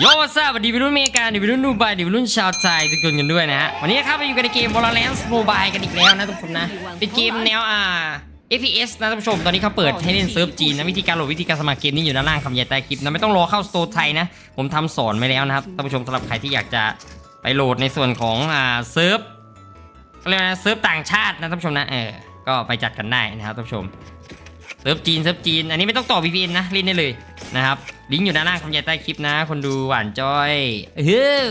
โยวัสดีวัยรุ่นอเมริกาดีวัยรุ่นดูไบดีวัยรุ่นชาวไทยทุกคนกันด้วยนะฮะ วันนี้ครับไปอยู่กันในเกม Valorant Mobile กันอีกแล้วนะทุกคนนะ เป็นเกมแนวอ่า FPS นะท่านผู้ชม ตอนนี้เขาเปิดให้เล่นเซิร์ฟจีนนะวิธีการโหลดวิธีการสมัครเกมนี้อยู่ด้านล่างคำยายใต้คลิปนะไม่ต้องรอเข้าสโตร์ไทยนะ ผมทำสอนไว้แล้วนะครับท่านผู้ชมสำหรับใครที่อยากจะไปโหลดในส่วนของอ่าเซิร์ฟเขาเรียกนะเซิร์ฟต่างชาตินะท่านผู้ชมนะเออก็ไปจัดกันได้นะครับท่านผู้ชม เซิร์ฟจีนเซิร์ฟจีน อันนี้ไม่ต้องต่อ VPN นะเล่นได้เลยนะครับ ลิงก์อยู่ด้านล่างคำใหญ่ใต้คลิปนะ คนดูหวานจ้อยเฮ้ย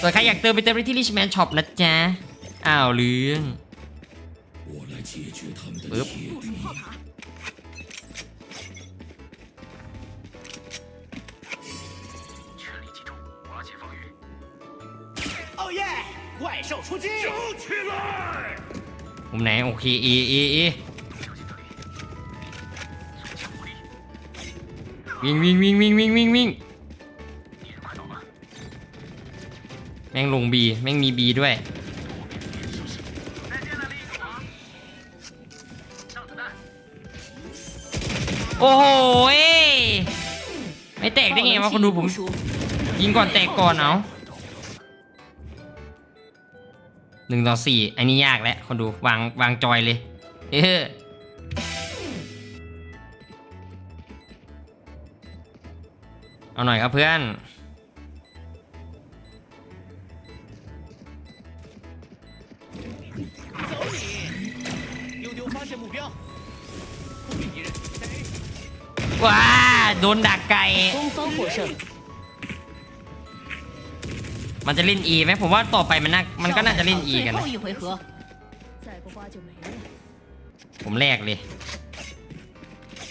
ส่ใครอยากเติมไปเติมได้ที่ริชแมนช็อปนะจ๊ะ อ้าวเรื่องปึ๊บมุมไหน โอเคอีอีอี วิ่งวิ่งวิ่งวิ่งวิ่งวิ่งวิ่งแม่งลงบีแม่งมีบีด้วย โอ้โหเอ้ยไม่แตกได้ไงวะคนดูผม ยิงก่อนแตกก่อนเอาหนึ่งต่อสี่อันนี้ยากแล้วคนดูวางวางจอยเลยเออ เอาหน่อยครับเพื่อน 走你！丢丢发现目标，不给敌人在 A ว้าโดนดักไก่ 攻方获胜， มันจะเล่น E ไหมผมว่าต่อไปมันน่ามันก็น่าจะเล่น E กัน 最 นะ 后一回合，再不刮就没了。 ผมแลกเลย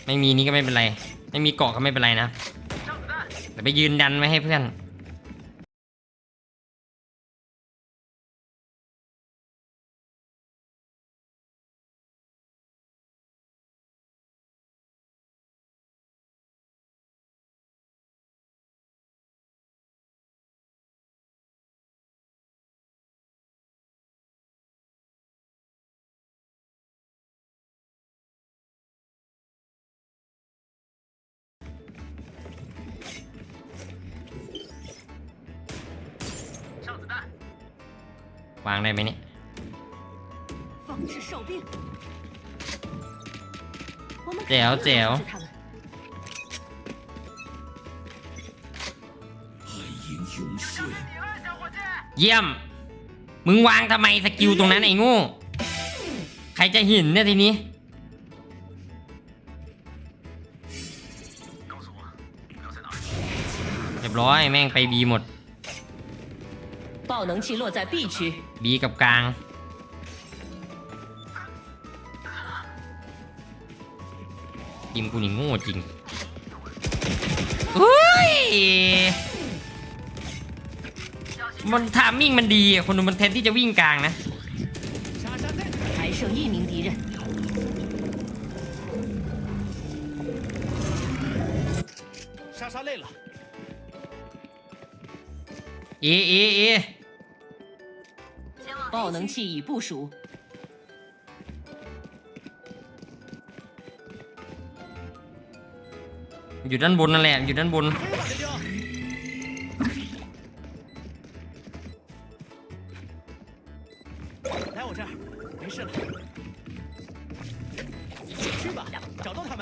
ไม่มีนี่ก็ไม่เป็นไร ไม่มีเกาะก็ไม่เป็นไรนะแต่ ไปยืนดันไว้ให้เพื่อน วางได้ไหมเนี่ยแจ๋วเจ๋วเยี่ยม มึงวางทำไมสกิลตรงนั้นไอ้งูใครจะหินเนี่ยทีนี้ เรียบร้อยแม่งไปบีหมด 爆能器落在 B 区， บีกับกลาง ทีมกูนี่โง่จริงเฮ้ย มันทามมิ่งมันดีอะคนดูมันแทนที่จะวิ่งกลางนะ 莎莎在，还剩一名敌人，莎莎累了， เอเอเอ 爆能器已部署， อยู่ด้านบนนั่นแหละ อยู่ด้านบน 丢丢，来我这儿，没事了。去吧，找到他们。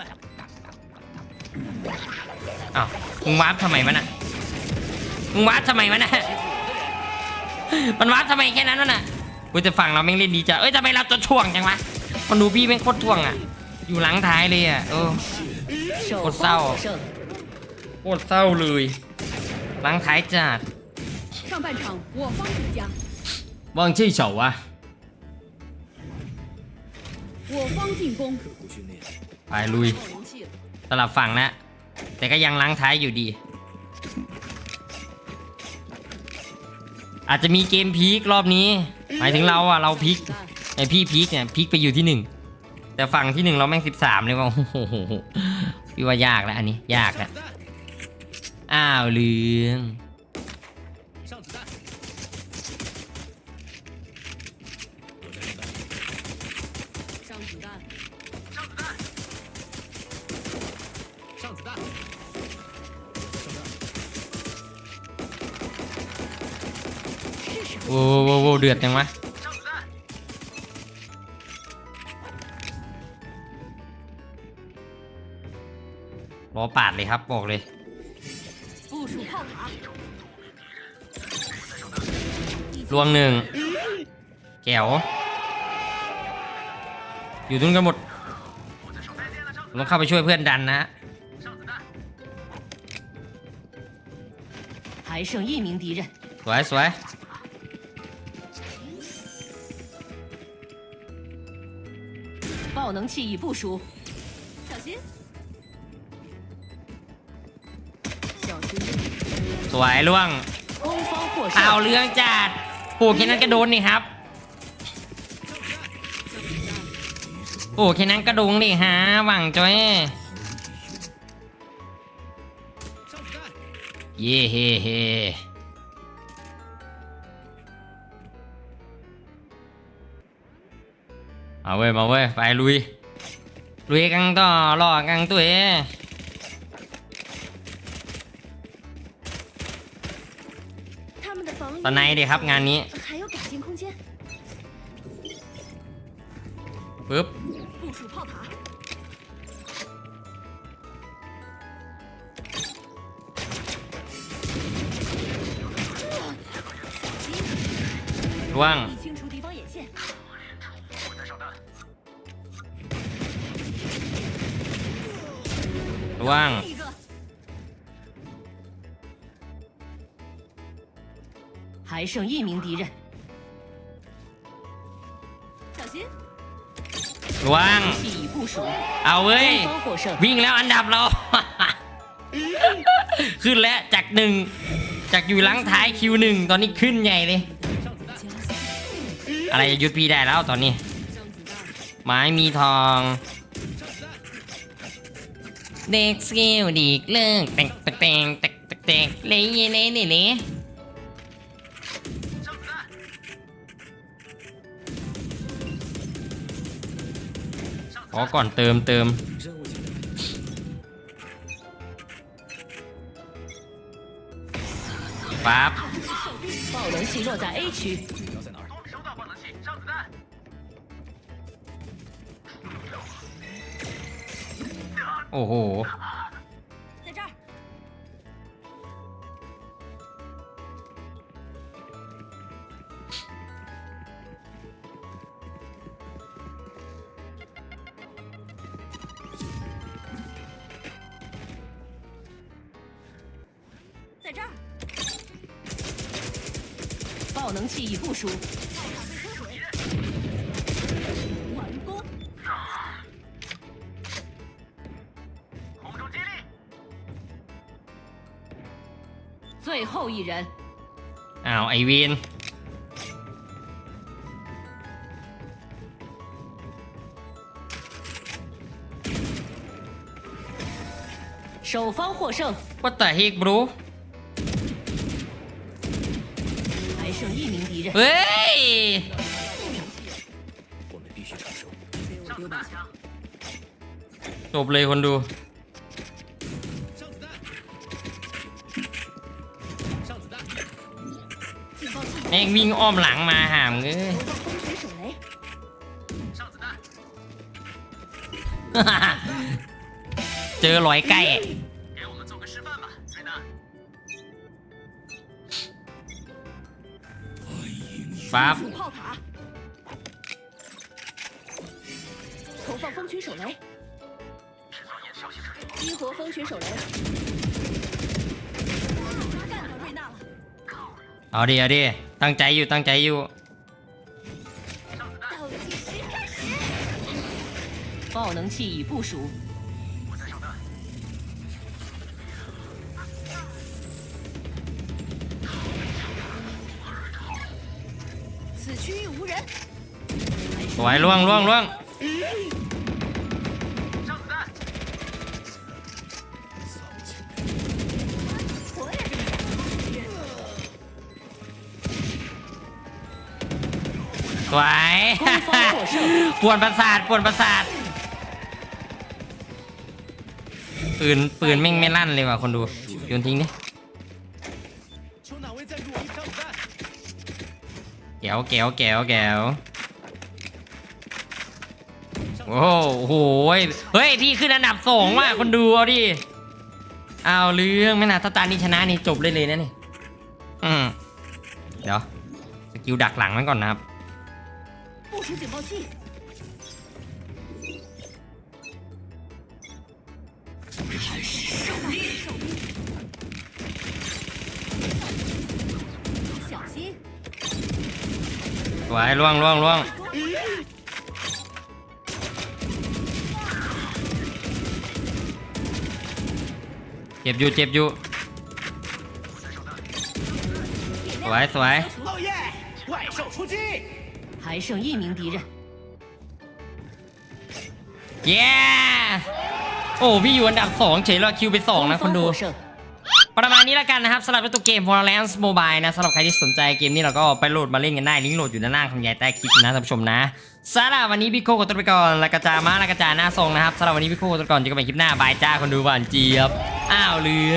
อ้าว มึงวาร์ปทำไมวะน่ะ มึงวาร์ปทำไมวะน่ะ มันวาร์ปทำไมแค่นั้นวะน่ะ อุ้ยะฝั่งเราแม่งเล่นดีจ้ะเอ้ยจะไมเราตัวช่วงจังวะมันดูพี่แม่งโคตรช่วงอะ อยู่หลังท้ายเลยอะเออโคตรเศร้าโคตรเศร้าเลยหลังท้ายจัดวังชี่เฉาวะไปลุยสลับฝั่งนะแต่ก็ยังล้างท้ายอยู่ดี อาจจะมีเกมพีครอบนี้ หมายถึงเราอ่ะ เราพีค 子弹 ไอพี่พีคเนี่ยพีคไปอยู่ที่หนึ่งแต่ฝั่งที่หนึ่งเราแม่งสิบสามเลยว่าโอ้โหพี่ว่ายากแล้วอันนี้ ยากแล้ว 上子弹， อ้าวเรื่อง 上子弹。上子弹，上子弹，上弹， ว้าวว้เดือดยังวะรอปาดเลยครับบอกเลยลวงหนึ่งแก้วอยู่ตรนกันหมดต้องเข้าไปช่วยเพื่อนดันนะสวยสวย 爆能器已部署，小心，小心点。 สวยล่วง 攻方获 เอา 胜。 เรื่องจัดโอ้แค่นั้นก็โดนนี่ครับ โอ้แค่นั้นก็โดนนี่ฮะหวังจ้อย 上子弹， เย่เฮ่เฮ่ เอาเว้ยมาเว้ยไปลุย ลุยกันต่อรอกันตัวเองตอนไหนดีครับงานนี้ปึ๊บล่วง ล่วง 另一个，还剩一名敌人，小心， ล่วง 器已部署， เอาเว้ย 攻方获胜。 วิ่งแล้วอันดับเรา ขึ้นแล้วจากหนึ่งจากอยู่หลังท้ายคิวหนึ่งตอนนี้ขึ้นใหญ่เลย 上子弹， อะไรจะยุดพี่ได้แล้วตอนนี้ 上子弹， ไม้มีทอง 上子弹， เด็กสกิลดีกเลิกแตกแตกแตกแตกแตกแตกเลยเลยเลยเลยขอก่อนเติมเติมปั๊บ 哦哦哦，在这儿，在这儿，爆能器已部署。最后一人， อ้าวไอวิน 首方获胜， ว่าแต่ฮิกบรู 还剩一名敌人。 เฮ้ย 我们必须承受。给我丢把枪。 จบเลยคนดู ม่งวิ่งอ้อมหลังมาหามเอ้ย 投放风水手雷。上子弹， เจอรอยใกล้ 给我们做个示范吧，瑞娜。 ปั๊บ 部署炮塔，投放风群手雷，激活风群手雷。干掉瑞娜 了， เอาดิเอาดิตั้งใจอยู่ตั้งใจอยู่ 倒计时开始。爆能器已部署，此区域无人， สวยล่วงล่วงล่วง สวย ปวดประสาทปวดประสาท ปืน ปืนแม่งไม่ลั่นเลยว่ะคนดูโยนทิ้งดิแก้วแก้วแก้วแก้วโอ้โห เฮ้ย พี่ขึ้นอันดับสองว่ะคนดูเอาดิ เอาเรื่องไม่น่าสตาตานี้ชนะนี่จบเลยเลยนะนี่ อืม เดี๋ยว สกิลดักหลังไว้ก่อนนะครับ 部署警报器。小心！ สวยล่วงล่วงล่วงเจ็บอยู่เจ็บอยู่สวยสวย 老爷，怪兽出击！ 还剩一名敌人， เย้โอ้พี่อยู่อันดับสองเฉยรอคิวไปสองนะคน 方 ดู 获胜。 ประมาณนี้แล้วกันนะครับสำหรับตัวเกม Valorant Mobile นะสำหรับใครที่สนใจเกมนี้เราก็ไปโหลดมาเล่นกันได้ ลิงก์โหลดอยู่ด้านล่างของยายใต้คลิปนะท่านผู้ชมนะสำหรับวันนี้พี่โคกดตัวไปก่อนแล้วกระจามาแล้วกระจาหน้าทรงนะครับสำหรับวันนี้พี่โคกดตัวไปก่อนเจอกันใหม่คลิปหน้าบายจ้าคนดูหวานเจี๊ยบอ้าวเหลือง